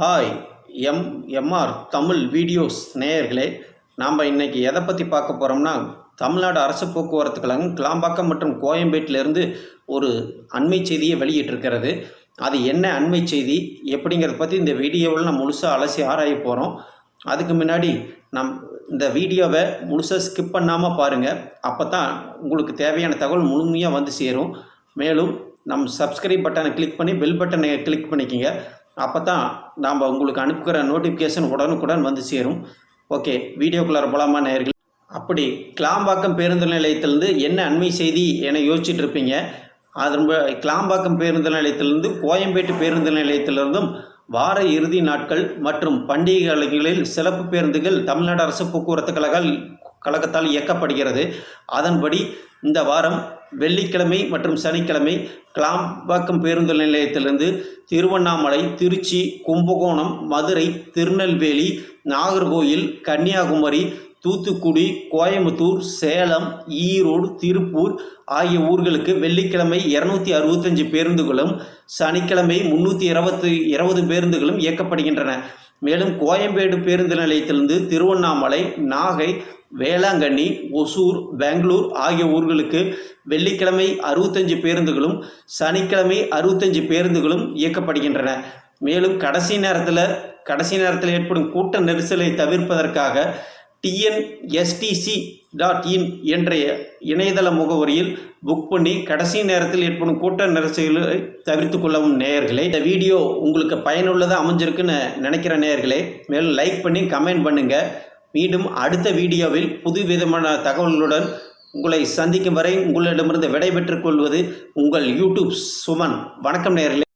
Hi M MR Tamil videos நேயர்களே நாம் இன்னைக்கு எதை பற்றி பார்க்க போகிறோம்னா தமிழ்நாடு அரசு போக்குவரத்து கழகம் கிளாம்பாக்கம் மற்றும் கோயம்பேட்டிலிருந்து ஒரு அண்மை செய்தியை வெளியிட்டிருக்கிறது. அது என்ன அண்மை செய்தி? எப்படிங்கிறத பற்றி இந்த வீடியோவில் நம்ம முழுசாக அலசி ஆராய போகிறோம் அதுக்கு முன்னாடி நம் இந்த வீடியோவை முழுசாக ஸ்கிப் பண்ணாமல் பாருங்கள் அப்போ தான் உங்களுக்கு தேவையான தகவல் முழுமையாக வந்து சேரும். மேலும் நம் சப்ஸ்கிரைப் பட்டனை கிளிக் பண்ணி பெல் பட்டனை கிளிக் பண்ணிக்கோங்க. அப்போ தான் நாம் உங்களுக்கு அனுப்புகிற நோட்டிஃபிகேஷன் உடனுக்குடன் வந்து சேரும். ஓகே வீடியோக்குள்ளார போலாமா நேர்கள் அப்படி கிளாம்பாக்கம் பேருந்து நிலையத்திலேருந்து என்ன அண்மை செய்தி என யோசிச்சுட்டு இருப்பீங்க. அதன் ப- கிளாம்பாக்கம் பேருந்து நிலையத்திலிருந்து கோயம்பேட்டு பேருந்து நிலையத்திலிருந்தும் வார இறுதி நாட்கள் மற்றும் பண்டிகைகளில் சிறப்பு பேருந்துகள் தமிழ்நாடு அரசு போக்குவரத்து கழக கழகத்தால் இயக்கப்படுகிறது. அதன்படி இந்த வாரம் வெள்ளிக்கிழமை மற்றும் சனிக்கிழமை கிளாம்பாக்கம் பேருந்து நிலையத்திலிருந்து திருவண்ணாமலை திருச்சி கும்பகோணம் மதுரை திருநெல்வேலி நாகர்கோயில் கன்னியாகுமரி தூத்துக்குடி கோயம்புத்தூர் சேலம் ஈரோடு திருப்பூர் ஆகிய ஊர்களுக்கு வெள்ளிக்கிழமை இரநூத்தி அறுபத்தஞ்சு பேருந்துகளும் சனிக்கிழமை முந்நூற்றி இருபத்தி இருபது பேருந்துகளும் இயக்கப்படுகின்றன. மேலும் கோயம்பேடு பேருந்து நிலையத்திலிருந்து திருவண்ணாமலை நாகை வேளாங்கண்ணி ஒசூர் பெங்களூர் ஆகிய ஊர்களுக்கு வெள்ளிக்கிழமை அறுபத்தஞ்சு பேருந்துகளும் சனிக்கிழமை அறுபத்தஞ்சு பேருந்துகளும் இயக்கப்படுகின்றன. மேலும் கடைசி நேரத்தில் கடைசி நேரத்தில் ஏற்படும் கூட்ட நெரிசலை தவிர்ப்பதற்காக டிஎன்எஸ்டிசி டாட் இன் என்ற இணையதள முகவரியில் புக் பண்ணி கடைசி நேரத்தில் ஏற்படும் கூட்ட நெரிசல்களை தவிர்த்து கொள்ளவும் நேயர்களே. இந்த வீடியோ உங்களுக்கு பயனுள்ளதாக அமைஞ்சிருக்குன்னு நினைக்கிற நேயர்களே மேலும் லைக் பண்ணி கமெண்ட் பண்ணுங்கள் மீண்டும் அடுத்த வீடியோவில் புது விதமான தகவல்களுடன் உங்களை சந்திக்கும் வரை உங்களிடமிருந்து விடைபெற்றுக் கொள்வது உங்கள் யூடியூப் சுமன். வணக்கம் நேர்களே